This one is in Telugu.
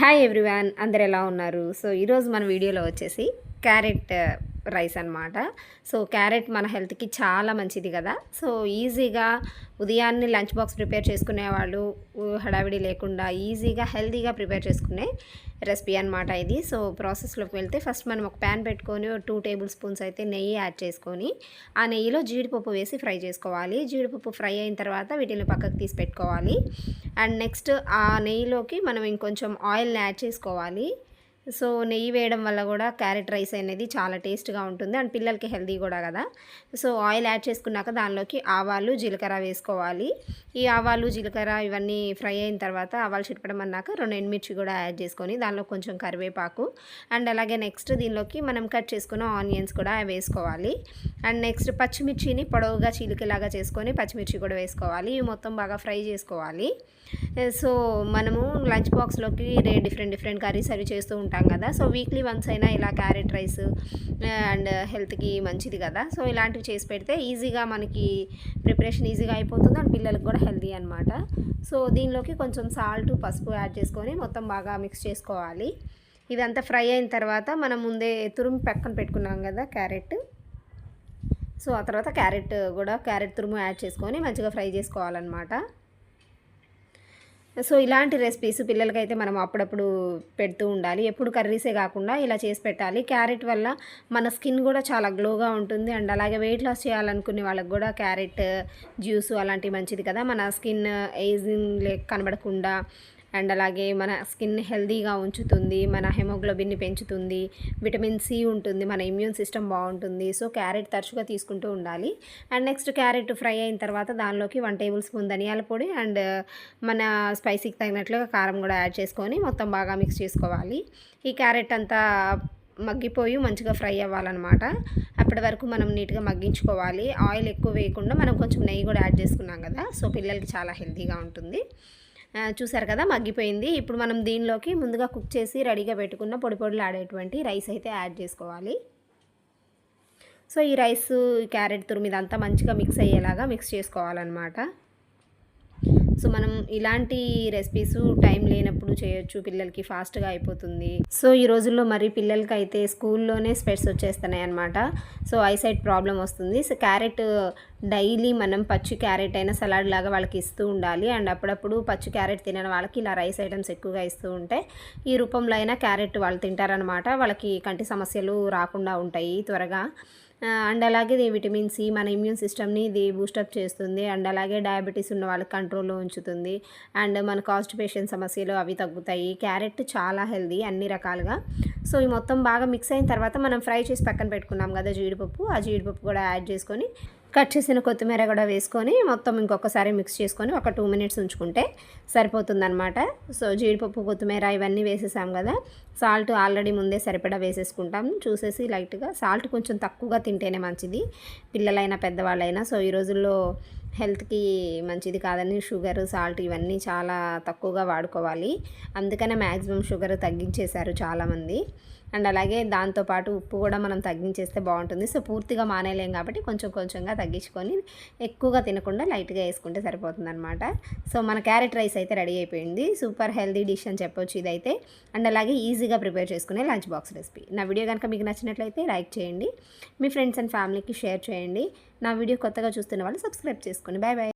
హాయ్ ఎవ్రీవాన్ అందరు ఎలా ఉన్నారు? సో ఈరోజు మన వీడియోలో వచ్చేసి క్యారెట్ రైస్ అన్నమాట. సో క్యారెట్ మన హెల్త్కి చాలా మంచిది కదా. సో ఈజీగా ఉదయాన్నే లంచ్ బాక్స్ ప్రిపేర్ చేసుకునే వాళ్ళు హడావిడి లేకుండా ఈజీగా హెల్తీగా ప్రిపేర్ చేసుకునే రెసిపీ అన్నమాట ఇది. సో ప్రాసెస్లోకి వెళ్తే ఫస్ట్ మనం ఒక ప్యాన్ పెట్టుకొని టూ టేబుల్ స్పూన్స్ అయితే నెయ్యి యాడ్ చేసుకొని ఆ నెయ్యిలో జీడిపప్పు వేసి ఫ్రై చేసుకోవాలి. జీడిపప్పు ఫ్రై అయిన తర్వాత వీటిని పక్కకు తీసి పెట్టుకోవాలి. అండ్ నెక్స్ట్ ఆ నెయ్యిలోకి మనం ఇంకొంచెం ఆయిల్ని యాడ్ చేసుకోవాలి. సో నెయ్యి వేయడం వల్ల కూడా క్యారెట్ రైస్ అనేది చాలా టేస్ట్గా ఉంటుంది అండ్ పిల్లలకి హెల్దీ కూడా కదా. సో ఆయిల్ యాడ్ చేసుకున్నాక దానిలోకి ఆవాలు జీలకర్ర వేసుకోవాలి. ఈ ఆవాలు జీలకర్ర ఇవన్నీ ఫ్రై అయిన తర్వాత ఆవాలు చిటపడం అన్నాక రెండు ఎండుమిర్చి కూడా యాడ్ చేసుకొని దానిలో కొంచెం కరివేపాకు అండ్ అలాగే నెక్స్ట్ దీనిలోకి మనం కట్ చేసుకున్న ఆనియన్స్ కూడా వేసుకోవాలి. అండ్ నెక్స్ట్ పచ్చిమిర్చిని పొడవుగా చీలికలాగా చేసుకొని పచ్చిమిర్చి కూడా వేసుకోవాలి. ఇవి మొత్తం బాగా ఫ్రై చేసుకోవాలి. సో మనము లంచ్ బాక్స్లోకి డిఫరెంట్ డిఫరెంట్ కర్రీస్ అవి చేస్తూ ఉంటాం కదా. సో వీక్లీ వన్స్ అయినా ఇలా క్యారెట్ రైస్ అండ్ హెల్త్కి మంచిది కదా. సో ఇలాంటివి చేసి పెడితే ఈజీగా మనకి ప్రిపరేషన్ ఈజీగా అయిపోతుంది అండ్ పిల్లలకు కూడా హెల్తీ అనమాట సో దీనిలోకి కొంచెం సాల్ట్ పసుపు యాడ్ చేసుకొని మొత్తం బాగా మిక్స్ చేసుకోవాలి. ఇదంతా ఫ్రై అయిన తర్వాత మనం ముందే తురుము పక్కన పెట్టుకున్నాం కదా క్యారెట్. సో ఆ తర్వాత క్యారెట్ కూడా క్యారెట్ తురుము యాడ్ చేసుకొని మంచిగా ఫ్రై చేసుకోవాలన్నమాట. సో ఇలాంటి రెసిపీస్ పిల్లలకైతే మనం అప్పుడప్పుడు పెడుతూ ఉండాలి. ఎప్పుడు కర్రీసే కాకుండా ఇలా చేసి పెట్టాలి. క్యారెట్ వల్ల మన స్కిన్ కూడా చాలా గ్లోగా ఉంటుంది. అండ్ అలాగే వెయిట్ లాస్ చేయాలనుకునే వాళ్ళకి కూడా క్యారెట్ జ్యూస్ అలాంటివి మంచిది కదా. మన స్కిన్ ఏజింగ్ లే కనబడకుండా అండ్ అలాగే మన స్కిన్ హెల్దీగా ఉంచుతుంది మన హెమోగ్లోబిన్ని పెంచుతుంది విటమిన్ సి ఉంటుంది మన ఇమ్యూన్ సిస్టమ్ బాగుంటుంది. సో క్యారెట్ తరచుగా తీసుకుంటూ ఉండాలి. అండ్ నెక్స్ట్ క్యారెట్ ఫ్రై అయిన తర్వాత దానిలోకి వన్ టేబుల్ స్పూన్ ధనియాల పొడి అండ్ మన స్పైసీకి తగినట్లుగా కారం కూడా యాడ్ చేసుకొని మొత్తం బాగా మిక్స్ చేసుకోవాలి. ఈ క్యారెట్ అంతా మగ్గిపోయి మంచిగా ఫ్రై అవ్వాలన్నమాట. అప్పటి వరకు మనం నీట్గా మగ్గించుకోవాలి. ఆయిల్ ఎక్కువ వేయకుండా మనం కొంచెం నెయ్యి కూడా యాడ్ చేసుకున్నాం కదా సో పిల్లలకి చాలా హెల్తీగా ఉంటుంది. చూసారు కదా మగ్గిపోయింది. ఇప్పుడు మనం దీనిలోకి ముందుగా కుక్ చేసి రెడీగా పెట్టుకున్న పొడి పొడిలు ఆడేటువంటి రైస్ అయితే యాడ్ చేసుకోవాలి. సో ఈ రైస్ క్యారెట్ తురుము అంతా మంచిగా మిక్స్ అయ్యేలాగా మిక్స్ చేసుకోవాలన్నమాట. సో మనం ఇలాంటి రెసిపీస్ టైం లేనప్పుడు చేయొచ్చు. పిల్లలకి ఫాస్ట్గా అయిపోతుంది. సో ఈ రోజుల్లో మరి పిల్లలకి అయితే స్కూల్లోనే స్పెట్స్ వచ్చేస్తున్నాయి అనమాట సో ఐసైట్ ప్రాబ్లం వస్తుంది. సో క్యారెట్ డైలీ మనం పచ్చి క్యారెట్ అయినా సలాడ్ లాగా వాళ్ళకి ఇస్తూ ఉండాలి. అండ్ అప్పుడప్పుడు పచ్చి క్యారెట్ తినని వాళ్ళకి ఇలా రైస్ ఐటమ్స్ ఎక్కువగా ఇస్తూ ఉంటే ఈ రూపంలో అయినా క్యారెట్ వాళ్ళు తింటారనమాట వాళ్ళకి కంటి సమస్యలు రాకుండా ఉంటాయి త్వరగా. అండ్ అలాగే ఇది విటమిన్ సి మన ఇమ్యూన్ సిస్టమ్ని ఇది బూస్టప్ చేస్తుంది. అండ్ అలాగే డయాబెటీస్ ఉన్న వాళ్ళకి కంట్రోల్లో ఉంచుతుంది. అండ్ మన కాన్స్టిపేషన్ సమస్యలు అవి తగ్గుతాయి. క్యారెట్ చాలా హెల్దీ అన్ని రకాలుగా. సో ఈ మొత్తం బాగా మిక్స్ అయిన తర్వాత మనం ఫ్రై చేసి పక్కన పెట్టుకున్నాం కదా జీడిపప్పు. ఆ జీడిపప్పు కూడా యాడ్ చేసుకొని కట్ చేసిన కొత్తిమీర కూడా వేసుకొని మొత్తం ఇంకొకసారి మిక్స్ చేసుకొని ఒక టూ మినిట్స్ ఉంచుకుంటే సరిపోతుందన్నమాట. సో జీడిపప్పు కొత్తిమీర ఇవన్నీ వేసేసాం కదా. సాల్ట్ ఆల్రెడీ ముందే సరిపడా వేసేసుకుంటాం. చూసేసి లైట్గా సాల్ట్ కొంచెం తక్కువగా తింటేనే మంచిది. పిల్లలైనా పెద్దవాళ్ళైనా. సో ఈ రోజుల్లో హెల్త్కి మంచిది కాదని షుగర్ సాల్ట్ ఇవన్నీ చాలా తక్కువగా వాడుకోవాలి. అందుకనే మ్యాక్సిమం షుగర్ తగ్గించేశారు చాలామంది. అండ్ అలాగే దాంతోపాటు ఉప్పు కూడా మనం తగ్గించేస్తే బాగుంటుంది. సో పూర్తిగా మానేలేం కాబట్టి కొంచెం కొంచెంగా తగ్గించుకొని ఎక్కువగా తినకుండా లైట్గా వేసుకుంటే సరిపోతుంది అనమాట సో మన క్యారెట్ రైస్ అయితే రెడీ అయిపోయింది. సూపర్ హెల్తీ డిష్ అని చెప్పొచ్చు ఇదైతే. అండ్ అలాగే ఈజీగా ప్రిపేర్ చేసుకునే లంచ్ బాక్స్ రెసిపీ. నా వీడియో కనుక మీకు నచ్చినట్లయితే లైక్ చేయండి. మీ ఫ్రెండ్స్ అండ్ ఫ్యామిలీకి షేర్ చేయండి. నా వీడియో కొత్తగా చూస్తున్న వాళ్ళు సబ్స్క్రైబ్ చేసుకోండి. Bye bye.